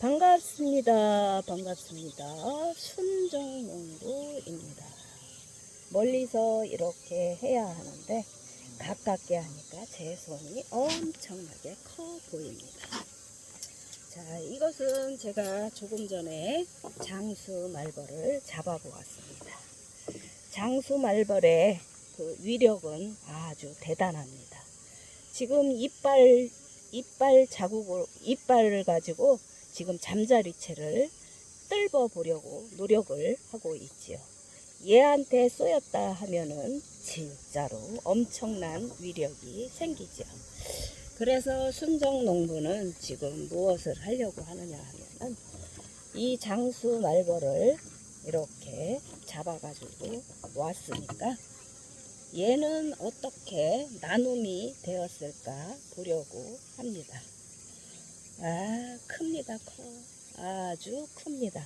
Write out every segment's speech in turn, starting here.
반갑습니다. 반갑습니다. 순정농부입니다. 멀리서 이렇게 해야 하는데 가깝게 하니까 제 손이 엄청나게 커 보입니다. 자, 이것은 제가 조금 전에 장수 말벌을 잡아 보았습니다. 장수 말벌의 그 위력은 아주 대단합니다. 지금 이빨 이빨 자국을 이빨을 가지고 지금 잠자리채를 뜰어 보려고 노력을 하고 있지요. 얘한테 쏘였다 하면은 진짜로 엄청난 위력이 생기죠. 그래서 순정 농부는 지금 무엇을 하려고 하느냐 하면은 이 장수 말벌을 이렇게 잡아가지고 왔으니까 얘는 어떻게 나눔이 되었을까 보려고 합니다. 아, 큽니다, 커. 아주 큽니다.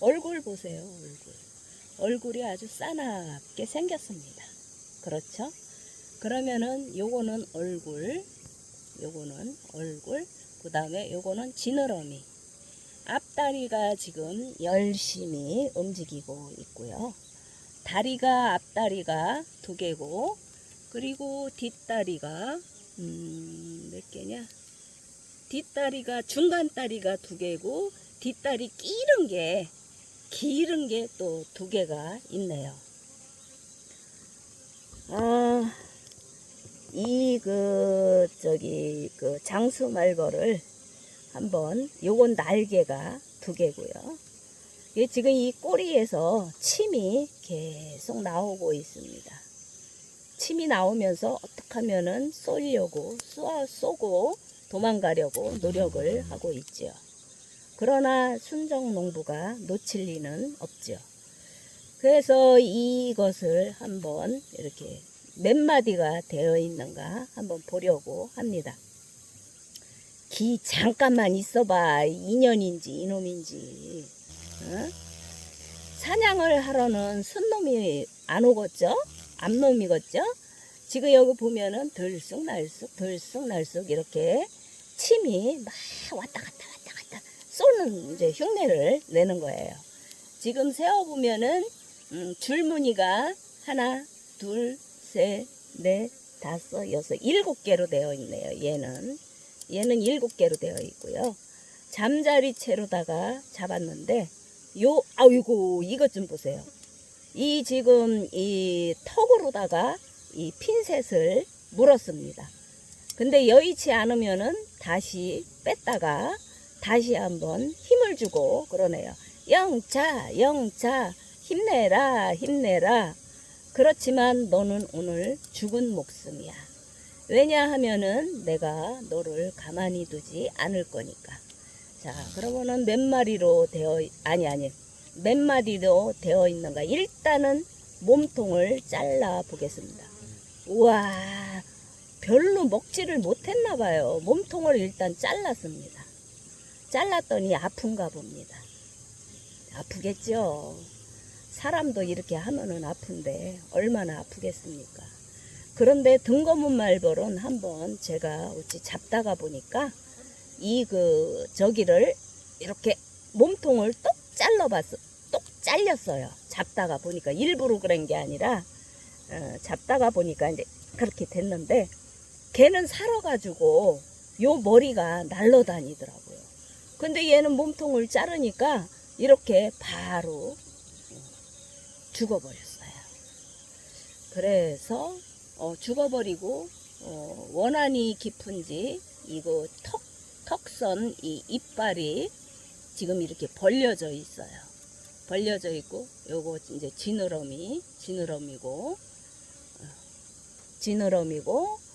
얼굴 보세요, 얼굴. 얼굴이 아주 싸납게 생겼습니다. 그렇죠? 그러면은 요거는 얼굴, 요거는 얼굴, 그 다음에 요거는 지느러미. 앞다리가 지금 열심히 움직이고 있고요. 다리가 앞다리가 두 개고, 그리고 뒷다리가, 음, 몇 개냐? 뒷다리가 중간 다리가 두 개고 뒷다리 끼른 게 기른 게또 두 개가 있네요. 아, 이 그 저기 그 장수 말벌을 한번 요건 날개가 두 개고요. 이게 지금 이 꼬리에서 침이 계속 나오고 있습니다. 침이 나오면서 어떻게 하면은 쏘려고 쏘, 쏘고 도망가려고 노력을 하고 있죠. 그러나 순정 농부가 놓칠 리는 없죠. 그래서 이것을 한번 이렇게 몇 마디가 되어 있는가 한번 보려고 합니다. 기 잠깐만 있어봐. 인연인지 이놈인지. 어? 사냥을 하러는 순놈이 안 오겠죠? 암놈이겠죠? 지금 여기 보면은 들쑥날쑥 들쑥날쑥 이렇게 침이 막 왔다 갔다 왔다 갔다 쏘는 이제 흉내를 내는 거예요. 지금 세어 보면은 음, 줄무늬가 하나, 둘, 셋, 넷, 다섯, 여섯, 일곱 개로 되어 있네요. 얘는 얘는 일곱 개로 되어 있고요. 잠자리 채로다가 잡았는데 요 아이고 이것 좀 보세요. 이 지금 이 턱으로다가 이 핀셋을 물었습니다. 근데 여의치 않으면은 다시 뺐다가 다시 한번 힘을 주고 그러네요. 영차, 영차, 힘내라, 힘내라. 그렇지만 너는 오늘 죽은 목숨이야. 왜냐하면은 내가 너를 가만히 두지 않을 거니까. 자, 그러면은 몇 마리로 되어, 아니, 아니, 몇 마리로 되어 있는가. 일단은 몸통을 잘라 보겠습니다. 우와, 별로 먹지를 못했나 봐요. 몸통을 일단 잘랐습니다. 잘랐더니 아픈가 봅니다. 아프겠죠. 사람도 이렇게 하면은 아픈데 얼마나 아프겠습니까? 그런데 등거문 말벌은 한번 제가 어찌 잡다가 보니까 이 그 저기를 이렇게 몸통을 똑 잘라봤어. 똑 잘렸어요. 잡다가 보니까 일부러 그런 게 아니라 어, 잡다가 보니까 이제 그렇게 됐는데 걔는 살아가지고 요 머리가 날라다니더라고요. 근데 얘는 몸통을 자르니까 이렇게 바로 죽어버렸어요. 그래서 어, 죽어버리고 어, 원한이 깊은지 이거 턱 턱선 이 이빨이 지금 이렇게 벌려져 있어요. 벌려져 있고 요거 이제 지느러미 지느러미고 어, 지느러미고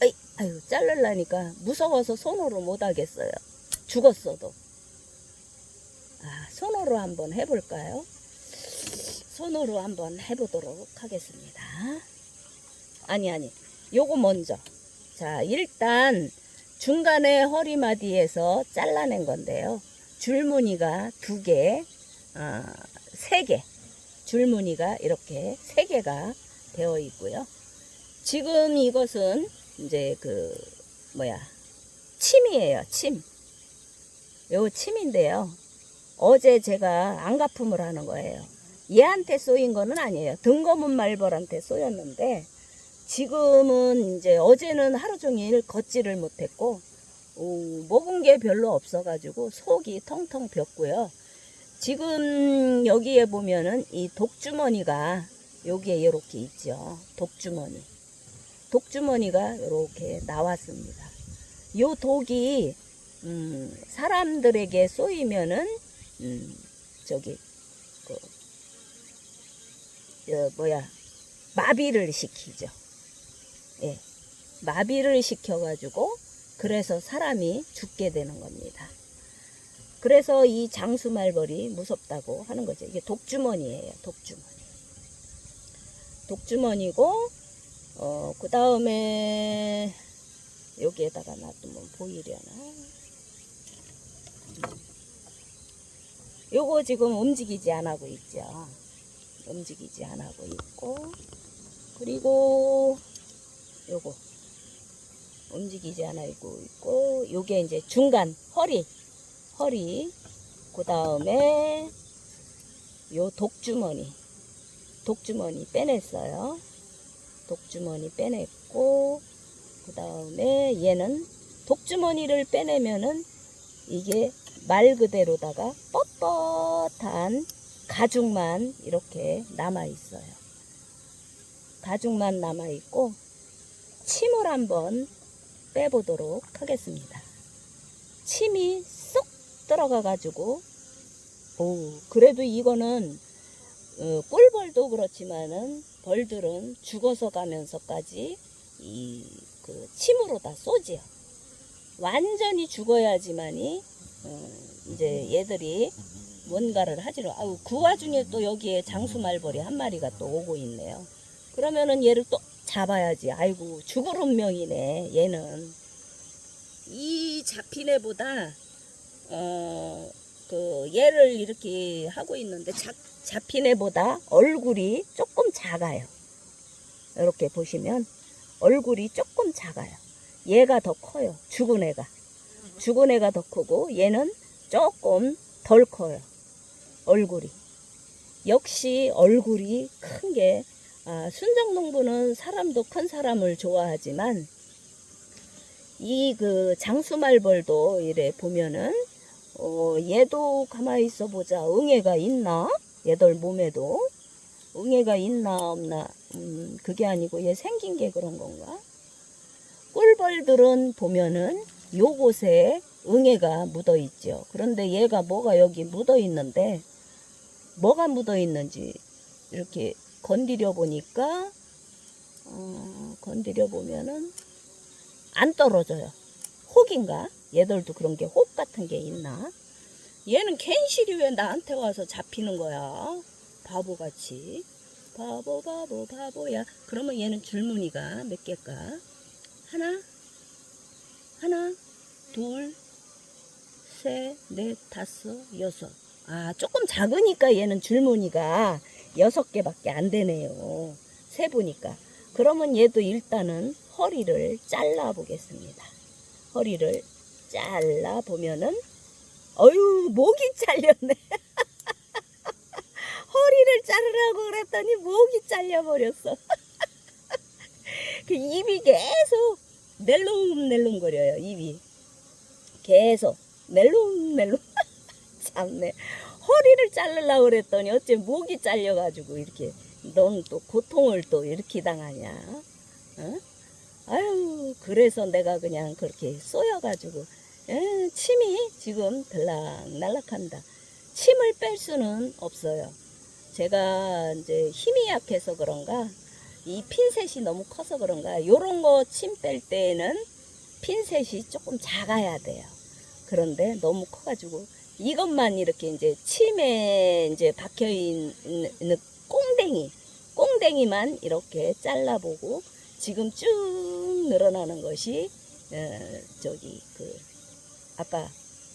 아이, 아유 자르려니까 무서워서 손으로 못 하겠어요. 죽었어도. 아, 손으로 한번 해볼까요? 손으로 한번 해보도록 하겠습니다. 아니, 아니. 요거 먼저. 자, 일단 중간에 허리마디에서 잘라낸 건데요. 줄무늬가 두 개, 어, 세 개. 줄무늬가 이렇게 세 개가 되어 있고요. 지금 이것은 이제 그, 뭐야, 침이에요, 침. 요 침인데요. 어제 제가 안가품을 하는 거예요. 얘한테 쏘인 거는 아니에요. 등거문 말벌한테 쏘였는데 지금은 이제 어제는 하루 종일 걷지를 못했고 오, 먹은 게 별로 없어가지고 속이 텅텅 비었고요. 지금 여기에 보면은 이 독주머니가 여기에 이렇게 있죠. 독주머니. 독주머니가 이렇게 나왔습니다. 요 독이 음, 사람들에게 쏘이면은 음, 저기 그 어, 뭐야 마비를 시키죠. 예, 마비를 시켜가지고 그래서 사람이 죽게 되는 겁니다. 그래서 이 장수말벌이 무섭다고 하는 거죠. 이게 독주머니예요. 독주머니. 독주머니고 어, 그 다음에 여기에다가 놔두면 보이려나? 요거 지금 움직이지 안 하고 있죠. 움직이지 안 하고 있고 그리고 요거 움직이지 않고 있고 요게 이제 중간 허리 허리 그 다음에 요 독주머니 독주머니 빼냈어요 독주머니 빼냈고 그 다음에 얘는 독주머니를 빼내면은 이게 말 그대로다가 뻣뻣한 가죽만 이렇게 남아 있어요 가죽만 남아 있고 침을 한번 빼보도록 하겠습니다. 침이 쏙 들어가 가지고 오 그래도 이거는 어, 꿀벌도 그렇지만은 벌들은 죽어서 가면서까지 이 그 침으로 다 쏘지요. 완전히 죽어야지만이 어, 이제 얘들이 뭔가를 하지로 아우 그 와중에 또 여기에 장수말벌이 한 마리가 또 오고 있네요. 그러면은 얘를 또 잡아야지. 아이고 죽을 운명이네. 얘는 이 잡힌 애보다 어 그 얘를 이렇게 하고 있는데 잡, 잡힌 애보다 얼굴이 조금 작아요. 이렇게 보시면 얼굴이 조금 작아요. 얘가 더 커요. 죽은 애가 죽은 애가 더 크고 얘는 조금 덜 커요. 얼굴이 역시 얼굴이 큰 게 아, 순정농부는 사람도 큰 사람을 좋아하지만 이 그 장수말벌도 이래 보면은 어, 얘도 가만히 있어 보자. 응애가 있나? 얘들 몸에도? 응애가 있나 없나? 음, 그게 아니고 얘 생긴 게 그런 건가? 꿀벌들은 보면은 요곳에 응애가 묻어 있죠. 그런데 얘가 뭐가 여기 묻어 있는데 뭐가 묻어 있는지 이렇게 건드려 보니까 어, 건드려 보면은 안 떨어져요. 혹인가? 얘들도 그런 게 혹 같은 게 있나? 얘는 캔실이 왜 나한테 와서 잡히는 거야? 바보같이. 바보 바보 바보야. 그러면 얘는 줄무늬가 몇 개일까? 하나, 하나, 둘, 셋, 넷, 다섯, 여섯. 아, 조금 작으니까 얘는 줄무늬가 여섯 개밖에 안 되네요. 세 보니까. 그러면 얘도 일단은 허리를 잘라 보겠습니다. 허리를 잘라 보면은 어유 목이 잘렸네. 허리를 자르라고 그랬더니 목이 잘려 버렸어. 그 입이 계속 낼름낼름 거려요. 입이 계속 낼름낼름. 참네. 허리를 자르려고 그랬더니 어째 목이 잘려가지고 이렇게 넌 또 고통을 또 이렇게 당하냐? 어? 아유 그래서 내가 그냥 그렇게 쏘여가지고 에, 침이 지금 들락날락한다. 침을 뺄 수는 없어요. 제가 이제 힘이 약해서 그런가 이 핀셋이 너무 커서 그런가 요런 거 침 뺄 때에는 핀셋이 조금 작아야 돼요. 그런데 너무 커가지고 이것만 이렇게 이제 침에 이제 박혀 있는 꽁댕이, 꽁댕이만 이렇게 잘라보고 지금 쭉 늘어나는 것이 어, 저기 그 아까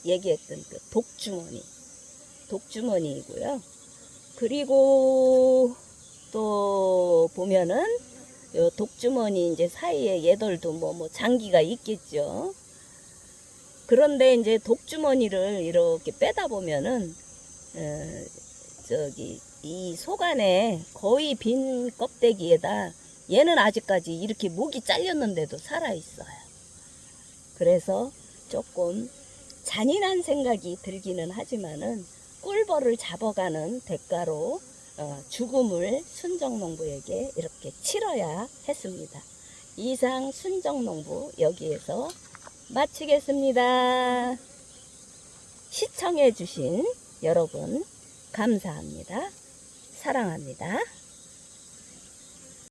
얘기했던 그 독주머니, 독주머니이고요. 그리고 또 보면은 요 독주머니 이제 사이에 얘들도 뭐 뭐 장기가 있겠죠. 그런데 이제 독주머니를 이렇게 빼다 보면은 어, 저기 이 속안에 거의 빈 껍데기에다 얘는 아직까지 이렇게 목이 잘렸는데도 살아 있어요. 그래서 조금 잔인한 생각이 들기는 하지만은 꿀벌을 잡아가는 대가로 어, 죽음을 순정농부에게 이렇게 치러야 했습니다. 이상 순정농부 여기에서 마치겠습니다. 시청해주신 여러분 감사합니다. 사랑합니다.